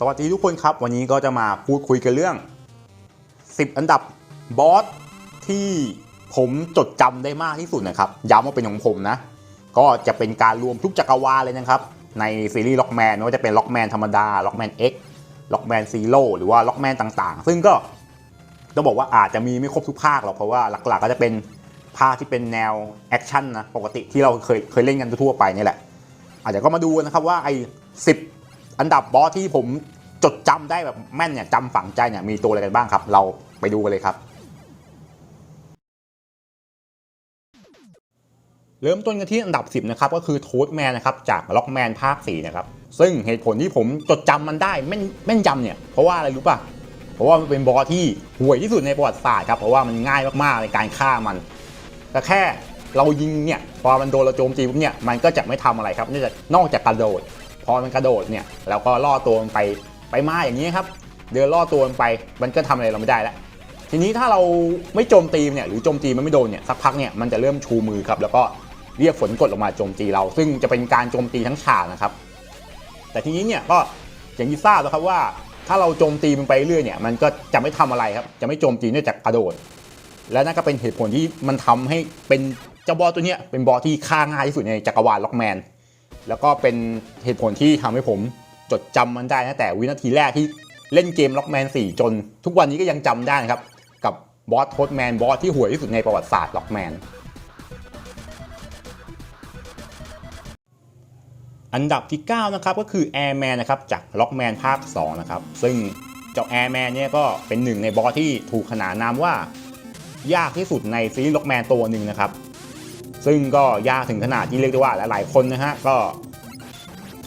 สวัสดีทุกคนครับ วันนี้ก็จะมาพูดคุยกันเรื่อง 10 อันดับบอสที่ผมจดจำได้มากที่สุดนะครับย้ำว่าเป็นของผมนะ ก็จะเป็นการรวมทุกจักรวาลเลยนะครับ ในซีรีส์ล็อกแมนไม่ว่าจะเป็นล็อกแมนธรรมดาล็อกแมน X ล็อกแมนซีโร่หรือว่าล็อกแมนต่างๆ ซึ่งก็ต้องบอกว่าอาจจะมีไม่ครบทุกภาคหรอกเพราะว่าหลักๆ ก็จะเป็นภาคที่เป็นแนวแอคชั่นนะปกติที่เราเคยเคยเล่นกันทั่วไปนี่แหละอาจจะก็มาดูนะครับว่าไอ้สิ อันดับบอสที่ผมจดจำได้แบบแม่นเนี่ยจำฝังใจเนี่ยมีตัวอะไรกันบ้างครับ เราไปดูกันเลยครับ เริ่มต้นกันที่อันดับ 10 นะครับก็คือโทสแมนนะครับจากล็อกแมนภาค4นะครับซึ่งเหตุผลที่ผมจดจำมันได้แม่นแม่นยำเนี่ยเพราะว่าอะไรรู้ป่ะเพราะว่ามันเป็นบอสที่ห่วยที่สุดในประวัติศาสตร์ครับเพราะว่ามันง่ายมากๆในการฆ่ามันแต่แค่เรายิงเนี่ยพอมันโดนเราโจมตีปุ๊บเนี่ยมันก็จะไม่ทำอะไรครับนอกจากนอกจากกระโดด พอมันกระโดดเนี่ยเราก็ล่อตัวมันไปไปมาอย่างนี้ครับ เดินล่อตัวมันไปมันก็ทำอะไรเราไม่ได้แล้วทีนี้ถ้าเราไม่โจมตีมเนี่ยหรือโจมตีมันไม่โดนเนี่ยสักพักเนี่ยมันจะเริ่มชูมือครับแล้วก็เรียกฝนกดลงมาโจมตีเรา ซึ่งจะเป็นการโจมตีทั้งฉากนะครับ แต่ทีนี้เนี่ยก็อย่างที่ทราบแล้วครับว่าถ้าเราโจมตีมันไปเรื่อยเนี่ยมันก็จะไม่ทำอะไรครับ จะไม่โจมตีเนื่องจากกระโดด และนั่นก็เป็นเหตุผลที่มันทำให้เป็นเจ้าบอสตัวเนี้ยเป็นบอสที่ฆ่าง่ายที่สุดในจักรวาลล็อกแมน แล้วก็เป็นเหตุผลที่ทำให้ผมจดจำมันได้ตั้งแต่วินาทีแรกที่เล่นเกมล็อกแมน4 จน ทุกวันนี้ก็ยังจำได้นะครับ กับบอสโทสแมนบอสที่ห่วยที่สุดในประวัติศาสตร์ล็อกแมนอันดับที่ 9 นะครับ ก็คือ Airman นะครับจากล็อกแมนภาค 2 นะครับ ซึ่งเจ้า Airman เนี่ยก็เป็นหนึ่งในบอสที่ถูกขนานนามว่า ยากที่สุดในซีรีส์ล็อกแมนตัวหนึ่งนะครับ ซึ่งก็ยากถึงขนาดที่เรียกได้ว่าหลาย ๆ คนนะฮะก็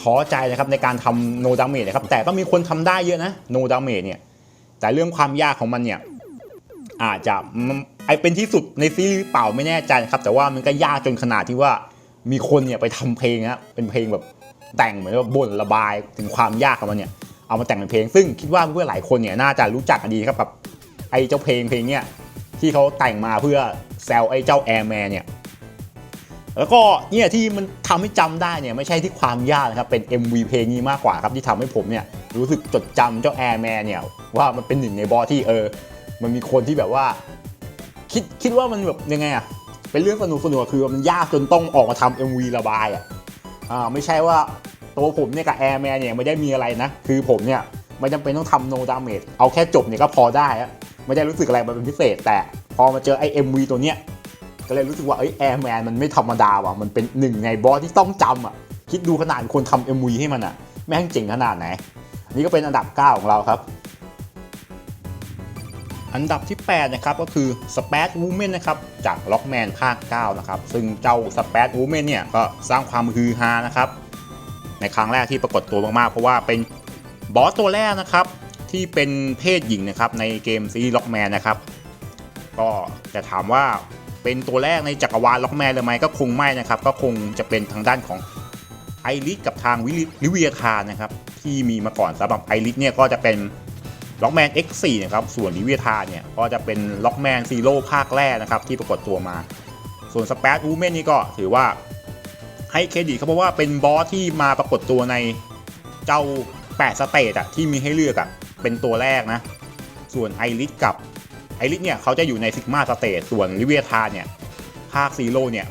ท้อใจนะครับในการทำโนดาเมจนะครับแต่ก็มีคนทำได้เยอะนะโนดาเมจเนี่ยแต่เรื่องความยากของมันเนี่ยอาจจะไอเป็นที่สุดในซีรีส์เปล่าไม่แน่ใจครับ แต่ว่ามันก็ยากจนขนาดที่ว่ามีคนเนี่ยไปทำเพลงนะเป็นเพลงแบบแต่งเหมือนว่าบ่นระบายถึงความยากของมันเนี่ยเอามาแต่งเป็นเพลง ซึ่งคิดว่าเพื่อนหลายคนเนี่ยน่าจะรู้จักกันดีครับกับไอเจ้าเพลงเพลงเนี่ยที่เขาแต่งมาเพื่อแซวไอ้เจ้าแอร์แมนเนี่ย แล้วก็เนี่ยที่มันทำให้จำได้เนี่ยไม่ใช่ที่ความยากนะครับเป็น MV เพลงนี้มากกว่าครับที่ทำให้ผมเนี่ยรู้สึกจดจำเจ้าแอร์แมนเนี่ยว่ามันเป็นหนึ่งในบอสที่เออ มันมีคนที่แบบว่า คิดคิดว่ามันแบบยังไงอะเป็นเรื่องสนุกสนุกคือมันยากจนต้องออกมาทำ MV ระบายอะอ่าไม่ใช่ว่าตัวผมเนี่ยกับแอร์แมนเนี่ยไม่ได้มีอะไรนะ คือผมเนี่ยไม่จำเป็นต้องทำโนดาเมจเอาแค่จบเนี่ยก็พอได้อะไม่ได้รู้สึกอะไรมันเป็นพิเศษ แต่พอมาเจอไอ้ MV ตัวเนี้ย ก็เลยรู้สึกว่าเอ้ยแอร์แมนมันไม่ธรรมดาว่ะมันเป็นหนึ่งในบอสที่ต้องจำอะคิดดูขนาดคนทำ MV ให้มันอะแม่งเจ๋งขนาดไหนอันนี้ก็เป็นอันดับ 9 ของเราครับ อันดับที่ 8 นะครับก็คือ s p a d Woman นะครับจาก Lockman ภาค 9 นะครับ ซึ่งเจ้า s p a d Woman เนี่ยก็สร้างความฮือฮานะครับ ในครั้งแรกที่ปรากฏตัวมาก ๆ เพราะว่าเป็นบอสตัวแรกนะครับ ที่เป็นเพศหญิงนะครับในเกมซีรีส์ Lockman นะครับ ก็จะถามว่า เป็นตัวแรกในจักรวาลล็อกแมนเลยไหมก็คงไม่นะครับ ก็คงจะเป็นทางด้านของไอริสกับทางวิลิเวียทานนะครับ ที่มีมาก่อนสำหรับไอริสเนี่ยก็จะเป็นล็อกแมน X4 นะครับ ส่วนลิเวียทานเนี่ยก็จะเป็นล็อกแมนซีโร่ภาคแรกนะครับ ที่ปรากฏตัวมา ส่วนสเปซวูแมนนี่ก็ถือว่าให้เครดิตเขาเพราะว่าเป็นบอสที่มาปรากฏตัวในเจ้า 8 สเตจอะที่มีให้เลือกอะเป็นตัวแรกนะ ส่วนไอริสกับ ไอริสเนี่ยเขาจะอยู่ในซิกมาสเตทส่วนลิเวียธาเนี่ยภาคซีโร่เนี่ย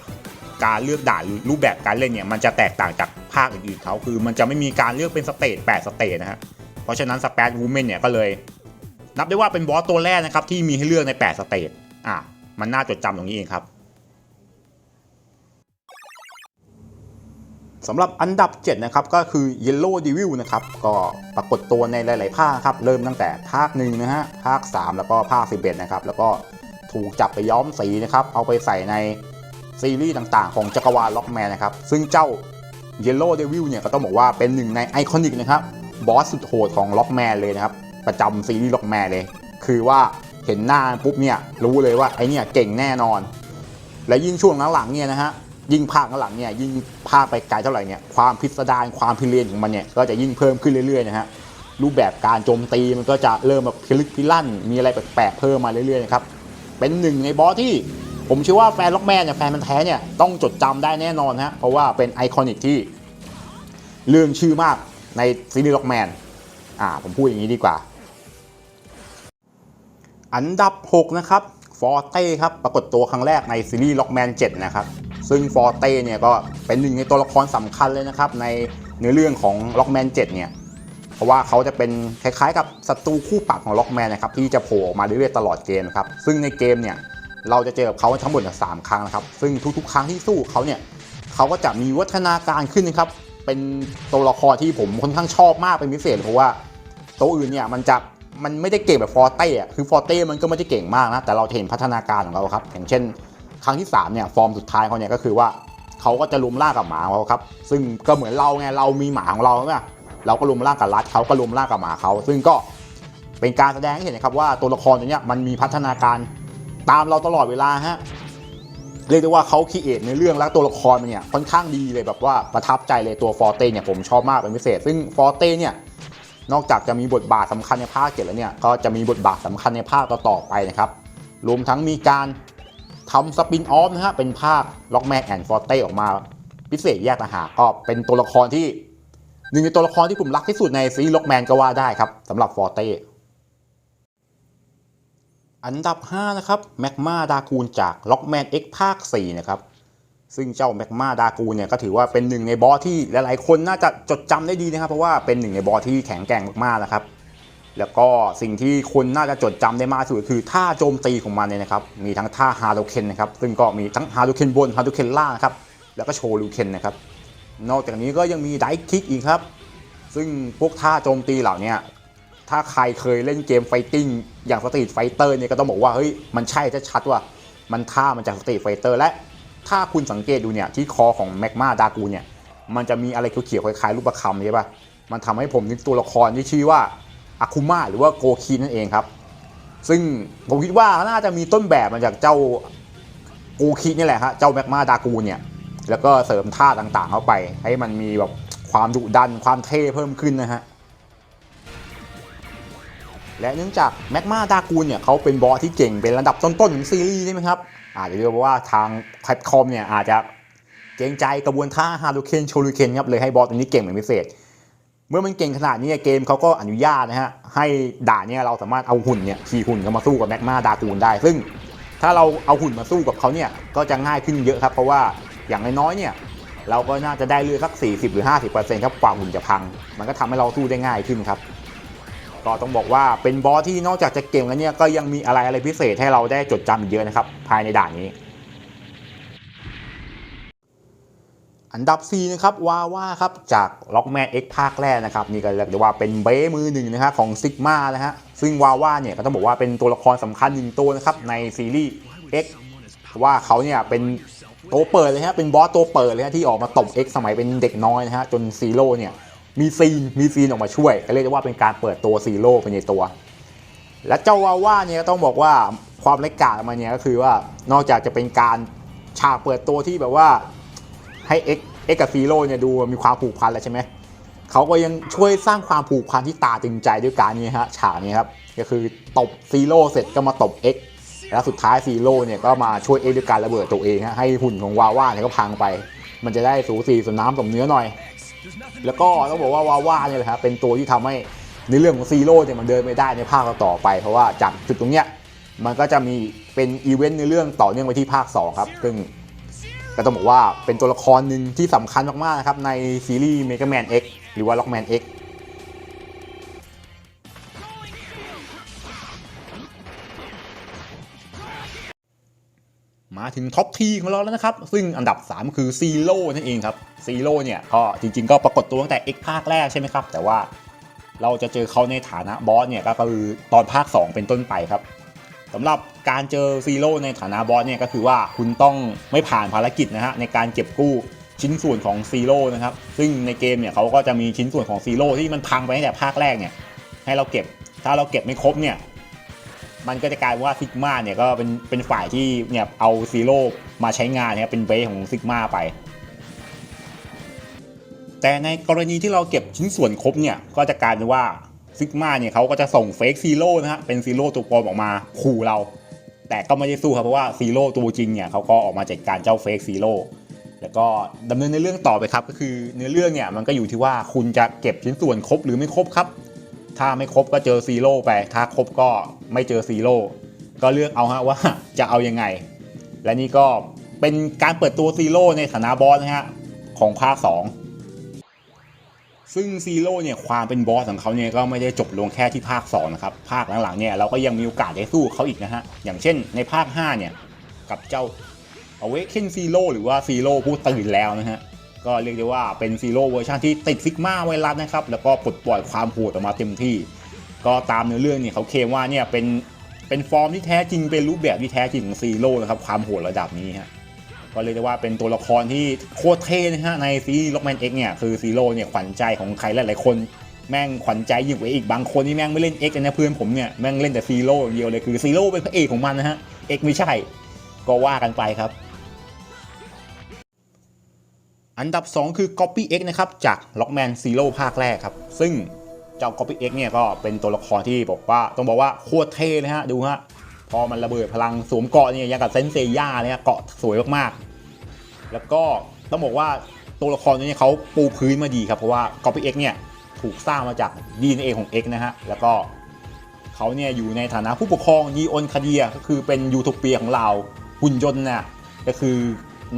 การเลือกด่านรูปแบบการเล่นเนี่ยมันจะแตกต่างจากภาคอื่นๆเขาคือ มันจะไม่มีการเลือกเป็นสเตจ8สเตจนะฮะเพราะฉะนั้นสเปซวูแมนเนี่ยก็เลย นับได้ว่าเป็นบอสตัวแรกนะครับที่มีให้เลือกใน 8 สเตจอะมันน่าจดจำตรงนี้เองครับ สำหรับอันดับ 7 นะครับ ก็คือ Yellow Devil นะครับ ก็ปรากฏตัวในหลาย ๆ ภาคครับ เริ่มตั้งแต่ภาคหนึ่งนะฮะ ภาค 3 แล้วก็ภาค 11 นะครับ แล้วก็ถูกจับไปย้อมสีนะครับ เอาไปใส่ในซีรีส์ต่าง ๆ ของจักรวาลล็อกแมนนะครับ ซึ่งเจ้า Yellow Devil เนี่ยก็ต้องบอกว่าเป็นหนึ่งในไอคอนิกนะครับบอสสุดโหดของล็อกแมนเลยนะครับ ประจำซีรีส์ล็อกแมนเลย คือว่าเห็นหน้าปุ๊บเนี่ยรู้เลยว่าไอเนี่ยเก่งแน่นอน และยิ่งช่วงหลังๆเนี่ยนะฮะ ยิ่งภาคหลังเนี่ยยิ่งภาคไปไกลเท่าไหร่เนี่ยความพิสดารความพิเรนของมันเนี่ยก็จะยิ่งเพิ่มขึ้นเรื่อยๆนะฮะรูปแบบการโจมตีมันก็จะเริ่มแบบพิลึกพิลั่น มีอะไรแปลกๆเพิ่มมาเรื่อยๆนะครับเป็นหนึ่งในบอสที่ผมเชื่อว่าแฟนล็อกแมนเนี่ยแฟนมันแท้เนี่ยต้องจดจำได้แน่นอนฮะเพราะว่าเป็นไอคอนิกที่เรื่องชื่อมากในซีรีส์ล็อกแมนอ่าผมพูดอย่างนี้ดีกว่า อันดับ 6 นะครับฟอร์เต้ครับปรากฏตัวครั้งแรกในซีรีส์ล็อกแมน7นะครับ ซึ่งฟอร์เต้เนี่ยก็เป็นหนึ่งในตัวละครสำคัญเลยนะครับ ในเนื้อเรื่องของล็อกแมน7เนี่ย เพราะว่าเขาจะเป็นคล้ายๆ กับศัตรูคู่ปรับของล็อกแมนนะครับที่จะโผล่ออกมาเรื่อยๆตลอดเกมนะครับ ซึ่งในเกมเนี่ยเราจะเจอกับเขาทั้งหมดสามครั้งนะครับ ซึ่งทุกๆ ครั้งที่สู้เขาเนี่ยเขาก็จะมีวัฒนาการขึ้นนะครับ เป็นตัวละครที่ผมค่อนข้างชอบมากเป็นพิเศษ เพราะว่าตัวอื่นเนี่ยมันจะมันไม่ได้เก่งแบบฟอร์เต้อะคือฟอร์เต้มันก็ไม่ได้เก่งมากนะ แต่เราเห็นพัฒนาการของเขาครับ อย่างเช่น ครั้งที่3เนี่ยฟอร์มสุดท้ายเขาเนี่ยก็คือว่าเขาก็จะลุมล่ากับหมาของเขาครับซึ่งก็เหมือนเราไงเรามีหมาของเราใช่ไหมเราก็ลุมล่ากับรัดเขาก็ลุมล่ากับหมาเขาซึ่งก็เป็นการแสดงให้เห็นนะครับว่าตัวละครตัวเนี้ยมันมีพัฒนาการตามเราตลอดเวลาฮะเรียกได้ว่าเขาคิดเอทในเรื่องและตัวละครมันเนี่ยค่อนข้างดีเลยแบบว่าประทับใจเลยตัวฟอร์เต้เนี่ยผมชอบมากเป็นพิเศษ ซึ่งฟอร์เต้เนี่ยนอกจากจะมีบทบาทสำคัญในภาคเจ็ดแล้วเนี่ยก็จะมีบทบาทสำคัญในภาคต่อๆไปนะครับรวมทั้งมีการ ทำสปินออฟนะฮะเป็นภาคล็อกแมนแอนด์ฟอร์เต้ออกมาพิเศษแยกต่างหากก็เป็นตัวละครที่หนึ่งในตัวละครที่ผมรักที่สุดในซีรีส์ล็อกแมนก็ว่าได้ครับสำหรับฟอร์เต้อันดับ 5 นะครับแมกมาดากูนจากล็อกแมน X ภาค 4 นะครับ ซึ่งเจ้าแมกมาดากูนเนี่ยก็ถือว่าเป็นหนึ่งในบอสที่หลายๆ คนน่าจะจดจำได้ดีนะครับ เพราะว่าเป็นหนึ่งในบอสที่แข็งแกร่งมากๆนะครับ แล้วก็สิ่งที่คนน่าจะจดจำได้มากที่สุดคือท่าโจมตีของมันเนี่ยนะครับ มีทั้งท่าฮาร์ดเคนนะครับ ซึ่งก็มีทั้งฮาร์ดเคนบนฮาร์ดเคนล่างครับ แล้วก็โชลูเคนนะครับ นอกจากนี้ก็ยังมีไดคิกอีกครับ ซึ่งพวกท่าโจมตีเหล่านี้ถ้าใครเคยเล่นเกมไฟติ้งอย่างสตรีทไฟเตอร์เนี่ยก็ต้องบอกว่าเฮ้ยมันใช่จะชัดว่ามันท่ามันจากสตรีทไฟเตอร์และถ้าคุณสังเกตดูเนี่ยที่คอของแมกมาดากูเนี่ยมันจะมีอะไรเขียวๆคล้ายๆรูปประคำใช่ปะมันทำให้ผมนึกตัวละครที่ชื่อว่า อาคุมะหรือว่าโกคีนั่นเองครับ ซึ่งผมคิดว่าน่าจะมีต้นแบบมาจากเจ้าโกคีนี่แหละฮะเจ้าแมกมาดากูเนี่ยแล้วก็เสริมท่าต่างๆเข้าไป ให้มันมีแบบความดุดันความเท่เพิ่มขึ้นนะฮะและเนื่องจากแมกมาดากูเนี่ยเขาเป็นบอสที่เก่งเป็นระดับต้นๆของซีรีส์ใช่ไหมครับอาจจะเรียกว่าทางแพลตคอมเนี่ยอาจจะเกรงใจกระบวนท่าฮารุเคนโชลูเคนครับเลยให้บอสตัวนี้เก่งเป็นพิเศษ เมื่อมันเก่งขนาดนี้เกมเขาก็อนุญาตนะฮะให้ด่านเนี่ยเราสามารถเอาหุ่นเนี่ยขี่หุ่นเข้ามาสู้กับแมกมาดากูนได้ ซึ่งถ้าเราเอาหุ่นมาสู้กับเขาเนี่ยก็จะง่ายขึ้นเยอะครับ เพราะว่าอย่างน้อยๆเนี่ยเราก็น่าจะได้เลือดสัก 40 หรือ 50%ครับกว่าหุ่นจะพัง มันก็ทำให้เราสู้ได้ง่ายขึ้นครับ ก็ต้องบอกว่าเป็นบอสที่นอกจากจะเก่งแล้วเนี่ยก็ยังมีอะไรอะไรพิเศษให้เราได้จดจำอีกเยอะนะครับภายในด่านนี้ อันดับ 4 นะครับวาว่าครับจากล็อกแมน X ภาคแรกนะครับนี่ก็เรียกได้ว่าเป็นเบ้มือหนึ่งนะฮะของซิกมานะฮะซึ่งวาว่าเนี่ยก็ต้องบอกว่าเป็นตัวละครสำคัญหนึ่งตัวนะครับในซีรีส์ X เพราะว่าเขาเนี่ยเป็นตัวเปิดเลยฮะเป็นบอสตัวเปิดเลยฮะที่ออกมาตบ X สมัยเป็นเด็กน้อยนะฮะจนซีโร่เนี่ยมีซีนมีซีนออกมาช่วยก็เรียกได้ว่าเป็นการเปิดตัวซีโร่ไปในตัว และเจ้าวาว่าเนี่ยต้องบอกว่าความเล็กกาจของมันเนี่ยก็คือว่านอกจากจะเป็นการฉากเปิดตัวที่แบบว่า ให้ X X กับซีโร่เนี่ยดูมีความผูกพันแล้วใช่ไหมเขาก็ยังช่วยสร้างความผูกพันที่ตาตึงใจด้วยการนี้ฮะฉากนี้ครับก็คือตบซีโร่เสร็จก็มาตบ X แล้วสุดท้ายซีโร่เนี่ยก็มาช่วย X ด้วยการระเบิดตัวเองฮะให้หุ่นของวาว่าเนี่ยก็พังไป มันจะได้สูสีสมน้ำสมเนื้อหน่อย แล้วก็ต้องบอกว่าวาว่าเนี่ยแหละครับเป็นตัวที่ทำให้ในเรื่องของซีโร่เนี่ยมันเดินไม่ได้ในภาคต่อไป เพราะว่าจากจุดตรงเนี้ยมันก็จะมีเป็นอีเวนต์ในเรื่องต่อเนื่องไปที่ภาค 2 ครับ ซึ่ง ก็ต้องบอกว่าเป็นตัวละครหนึ่งที่สำคัญมากๆนะครับในซีรีส์ Mega Man X หรือว่า Rockman X มาถึงท็อปทีของเราแล้วนะครับ ซึ่งอันดับ 3 คือซีโร่นั่นเองครับซีโร่เนี่ยก็จริงๆ ก็ปรากฏตัวตั้งแต่ X ภาคแรกใช่ไหมครับ แต่ว่าเราจะเจอเขาในฐานะบอสเนี่ยก็คือตอนภาค 2 เป็นต้นไปครับ สำหรับการเจอซีโร่ในฐานะบอสเนี่ยก็คือว่าคุณต้องไม่ผ่านภารกิจนะฮะในการเก็บกู้ชิ้นส่วนของซีโร่นะครับ ซึ่งในเกมเนี่ยเขาก็จะมีชิ้นส่วนของซีโร่ที่มันพังไปตั้งแต่ภาคแรกเนี่ยให้เราเก็บ ถ้าเราเก็บไม่ครบเนี่ยมันก็จะกลายว่าซิกมาเนี่ยก็เป็นเป็นฝ่ายที่เนี่ยเอาซีโร่มาใช้งานเนี่ยเป็นเบสของซิกมาไป แต่ในกรณีที่เราเก็บชิ้นส่วนครบเนี่ยก็จะกลายเป็นว่า ซิกมาเนี่ยเขาก็จะส่งเฟกซีโร่นะฮะเป็นซีโร่ตัวปลอมออกมาขู่เรา แต่ก็ไม่ได้สู้ครับเพราะว่าซีโร่ตัวจริงเนี่ยเขาก็ออกมาจัดการเจ้าเฟกซีโร่แล้วก็ดำเนินในเรื่องต่อไปครับ ก็คือเนื้อเรื่องเนี่ยมันก็อยู่ที่ว่าคุณจะเก็บชิ้นส่วนครบหรือไม่ครบครับ ถ้าไม่ครบก็เจอซีโร่ไปถ้าครบก็ไม่เจอซีโร่ก็เลือกเอาฮะว่าจะเอายังไง และนี่ก็เป็นการเปิดตัวซีโร่ในฐานะบอสนะฮะของภาค2 ซึ่งซีโร่เนี่ยความเป็นบอสของเขาเนี่ยก็ไม่ได้จบลงแค่ที่ภาค2นะครับภาคหลังๆเนี่ยเราก็ยังมีโอกาสได้สู้เขาอีกนะฮะอย่างเช่นในภาค5เนี่ยกับเจ้า Awaken Zero หรือว่า Zero ผู้ตื่นแล้วนะฮะก็เรียกได้ว่าเป็น Zero เวอร์ชันที่ติดซิกมาไวรัสนะครับแล้วก็ปลดปล่อยความโหดออกมาเต็มที่ ก็ตามเนื้อเรื่องเนี่ยเขาเคลมว่าเนี่ยเป็นเป็นฟอร์มที่แท้จริงเป็นรูปแบบที่แท้จริงของซีโร่นะครับความโหดระดับนี้ฮะ ก็เรียกได้ว่าเป็นตัวละครที่โคตรเท่นะฮะในซีรีส์ล็อกแมนเอ็กเนี่ยคือซีโร่เนี่ยขวัญใจของใครหลายๆคนแม่งขวัญใจยิ่งกว่าอีกบางคนที่แม่งไม่เล่นเอ็กนะเพื่อนผมเนี่ยแม่งเล่นแต่ซีโร่อย่างเดียวเลยคือซีโร่เป็นพระเอกของมันนะฮะเอ็กไม่ใช่ ก็ว่ากันไปครับ อันดับ 2 คือ Copy X นะครับจาก Lockman Zero ภาคแรกครับ ซึ่งเจ้า Copy X เนี่ยก็เป็นตัวละครที่บอกว่าต้องบอกว่าโคตรเท่นะฮะดูฮะ พอมันระเบิดพลังสวมเกาะเนี่ยยังกับเซนเซย่าเนี่ยเกาะสวยมากๆ แล้วก็ต้องบอกว่าตัวละครตัวนี้เขาปูพื้นมาดีครับ เพราะว่า Copy X เนี่ยถูกสร้างมาจาก DNA ของ X นะฮะ แล้วก็เขาเนี่ยอยู่ในฐานะผู้ปกครองยีออนคาเดียก็คือเป็นยูโทเปียของเราหุ่นยนต์น่ะก็คือ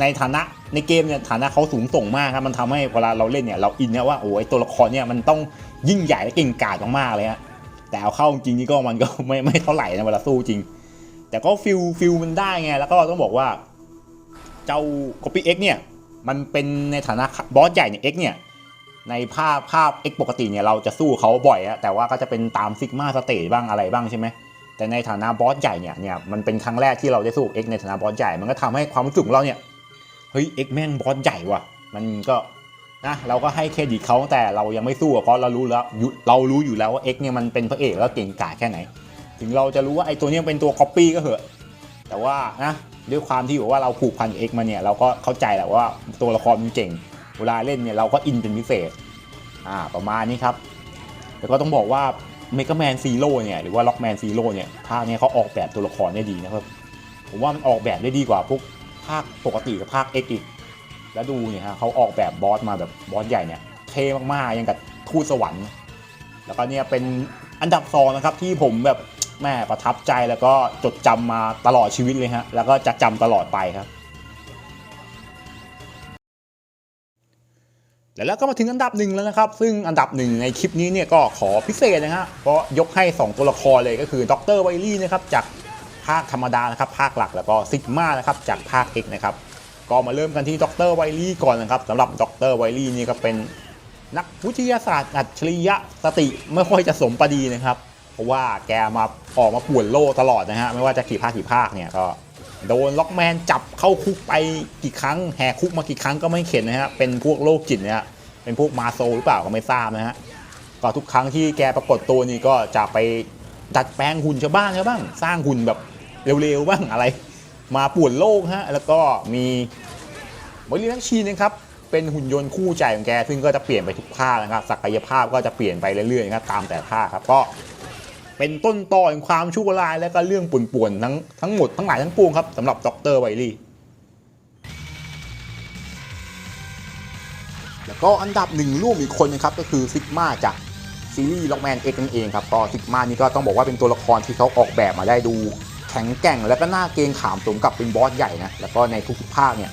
ในฐานะในเกมเนี่ยฐานะเขาสูงส่งมากครับมันทำให้เวลาเราเล่นเนี่ยเราอินนะว่าโอ้ยตัวละครเนี่ยมันต้องยิ่งใหญ่และเก่งกาจมากๆเลยฮะแต่เอาเข้าจริงนี่ก็มันก็ไม่ไม่เท่าไหร่นะเวลาสู้จริง แต่ก็ฟิลฟิลมันได้ไง แล้วก็ต้องบอกว่า เจ้า Copy X เนี่ย มันเป็นในฐานะบอสใหญ่เนี่ย X เนี่ย ในภาพภาพ X ปกติเนี่ยเราจะสู้เขาบ่อยอะแต่ว่าก็จะเป็นตามซิกมาสเตจบ้างอะไรบ้างใช่ไหมแต่ในฐานะบอสใหญ่เนี่ยเนี่ยมันเป็นครั้งแรกที่เราได้สู้ X ในฐานะบอสใหญ่ มันก็ทำให้ความรู้สึกของเราเนี่ยเฮ้ย X แม่งบอสใหญ่ว่ะ มันก็นะเราก็ให้เครดิตเขาแต่เรายังไม่สู้อะเพราะเรารู้แล้วยุเรารู้อยู่แล้วว่า X เนี่ยมันเป็นพระเอกแล้วเก่งกาจแค่ไหน ถึงเราจะรู้ว่าไอ้ตัวนี้เป็นตัว Copy ก็เหอะ แต่ว่านะด้วยความที่บอกว่าเราผูกพันกับ X มาเนี่ยเราก็เข้าใจแหละว่าตัวละครมันเก่ง เวลาเล่นเนี่ยเราก็อินเป็นพิเศษอ่าประมาณนี้ครับแต่ก็ต้องบอกว่าเมก a แมนซีโร่เนี่ยหรือว่าล็อกแมนซีโร่เนี่ยภาคเนี้ยเขาออกแบบตัวละครได้ดีนะครับผมว่ามันออกแบบได้ดีกว่าพวกภาคปกติกับภาค X อีกแล้วดูเนี่ยฮะเขาออกแบบบอสมาแบบบอสใหญ่เนี่ยเท่มากๆยังกับทูตสวรรค์ แล้วก็เนี่ยเป็นอันดับสองนะครับที่ผมแบบ แม่ประทับใจแล้วก็จดจำมาตลอดชีวิตเลยฮะแล้วก็จะจำตลอดไปครับ แล้วก็มาถึงอันดับหนึ่งแล้วนะครับ ซึ่งอันดับหนึ่งในคลิปนี้เนี่ยก็ขอพิเศษนะฮะเพราะยกให้ 2 ตัวละครเลยก็คือดรไวลี่นะครับจากภาคธรรมดานะครับภาคหลักแล้วก็ซิกมานะครับจากภาคเอกนะครับก็มาเริ่มกันที่ดรไวลี่ก่อนนะครับสำหรับดรไวลี่นี่ก็เป็นนักวิทยาศาสตร์อัจฉริยะสติไม่ค่อยจะสมประดีนะครับ เพราะว่าแกมาออกมาป่วนโลกตลอดนะฮะ ไม่ว่าจะกี่ภาคกี่ภาคเนี่ยก็โดนล็อกแมนจับเข้าคุกไปกี่ครั้งแหกคุกมากี่ครั้งก็ไม่เข็ดนะฮะ เป็นพวกโรคจิตนะฮะ เป็นพวกมาโซหรือเปล่าก็ไม่ทราบนะฮะ ก็ทุกครั้งที่แกปรากฏตัวนี่ก็จะไปดัดแปลงหุ่นชาวบ้านเขาบ้าง สร้างหุ่นแบบเร็วๆบ้างอะไร มาป่วนโลกฮะ แล้วก็มีบริลักชีนะครับเป็นหุ่นยนต์คู่ใจของแก ซึ่งก็จะเปลี่ยนไปทุกภาคนะครับ ศักยภาพก็จะเปลี่ยนไปเรื่อยๆนะครับตามแต่ภาคครับ ก็ เป็นต้นตอแห่งความชั่วร้ายและก็เรื่องป่วนๆทั้งทั้งหมดทั้งหลายทั้งปวงครับสำหรับดรไวลี่แล้วก็อันดับหนึ่งร่วมอีกคนนะครับก็คือซิกมาจากซีรีส์ล็อกแมนเอกนั่นเองครับก็ซิกมานี่ก็ต้องบอกว่าเป็นตัวละครที่เขาออกแบบมาได้ดู แข็งแกร่งและก็น่าเกรงขามสมกับเป็นบอสใหญ่นะแล้วก็ในทุกๆภาคเนี่ย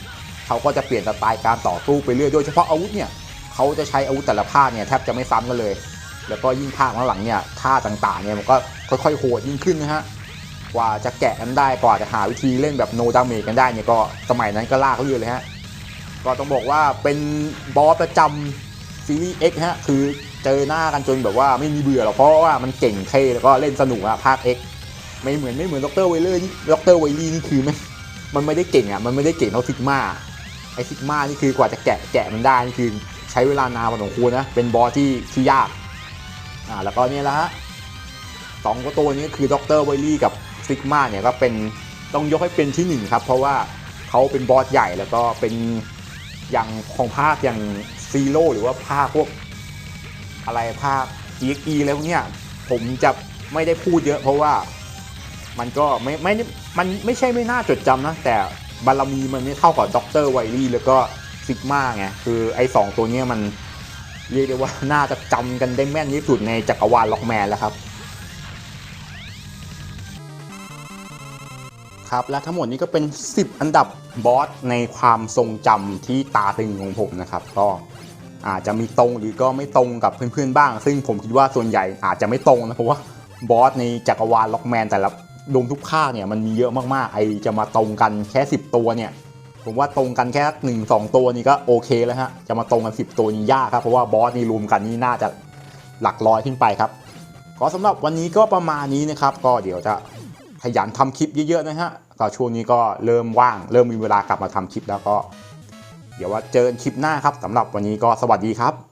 เขาก็จะเปลี่ยนสไตล์การต่อสู้ไปเรื่อยโดยเฉพาะอาวุธเนี่ยเขาจะใช้อาวุธแต่ละภาคเนี่ยแทบจะไม่ซ้ำกันเลย แล้วก็ยิ่งภาคหลังๆเนี่ยท่าต่างๆเนี่ยมันก็ค่อยๆโหดยิ่งขึ้นนะฮะกว่าจะแกะกันได้กว่าจะหาวิธีเล่นแบบโนดาเมจกันได้เนี่ยก็สมัยนั้นก็ลากเรื่อยเลยฮะก็ต้องบอกว่าเป็นบอสประจำซีรีส์ X ฮะคือเจอหน้ากันจนแบบว่าไม่มีเบื่อหรอกเพราะว่ามันเก่งเท่แล้วก็เล่นสนุกอะภาค X ไม่เหมือนไม่เหมือนดรเวลเลอร์นี่ดรเวลลี่นี่คือมันมันไม่ได้เก่งอะมันไม่ได้เก่งเท่าซิกมาไอซิกมานี่คือกว่าจะแกะแกะมันได้นี่คือใช้เวลานานพอสมควรนะเป็นบอสที่ที่ยาก อ่าแล้วก็เนี่ยแหละฮะสองตัวนี้คือด็อกเตอรเวลี่กับซิกมาเนี่ยก็เป็นต้องยกให้เป็นที่หนึ่งครับ เพราะว่าเขาเป็นบอสใหญ่แล้วก็เป็นอย่างของภาคอย่างซีโร่หรือว่าภาคพวกอะไรภาค GXE แล้วเนี้ยผมจะไม่ได้พูดเยอะ เพราะว่ามันก็ไม่ไม่ไมันไม่ใช่ไม่น่าจดจำนะ แต่บารมีมันไม่เท่ากับด็อกเตอร์ไวลี่แล้วก็ซิกมาไงคือไอ้สองตัวเนี้ยมัน เรียกได้ว่าน่าจะจำกันได้แม่นที่สุดในจักรวาลล็อกแมนแล้วครับ ครับและทั้งหมดนี้ก็เป็น 10 อันดับบอสในความทรงจำที่ตาตึงของผมนะครับ ก็อาจจะมีตรงหรือก็ไม่ตรงกับเพื่อนๆบ้าง ซึ่งผมคิดว่าส่วนใหญ่อาจจะไม่ตรงนะเพราะว่าบอสในจักรวาลล็อกแมนแต่ละดวงทุกภาคเนี่ยมันมีเยอะมากๆไอจะมาตรงกันแค่ 10 ตัวเนี่ย ผมว่าตรงกันแค่หนึ่งสองตัวนี้ก็โอเคแล้วฮะ จะมาตรงกัน10ตัวนี้ยากครับ เพราะว่าบอสนี่รวมกันนี่น่าจะหลักร้อยขึ้นไปครับก็สำหรับวันนี้ก็ประมาณนี้นะครับ ก็เดี๋ยวจะขยันทำคลิปเยอะๆนะฮะก็ช่วงนี้ก็เริ่มว่าง เริ่มมีเวลากลับมาทำคลิปแล้วก็ เดี๋ยวว่าเจอกันคลิปหน้าครับสำหรับวันนี้ก็สวัสดีครับ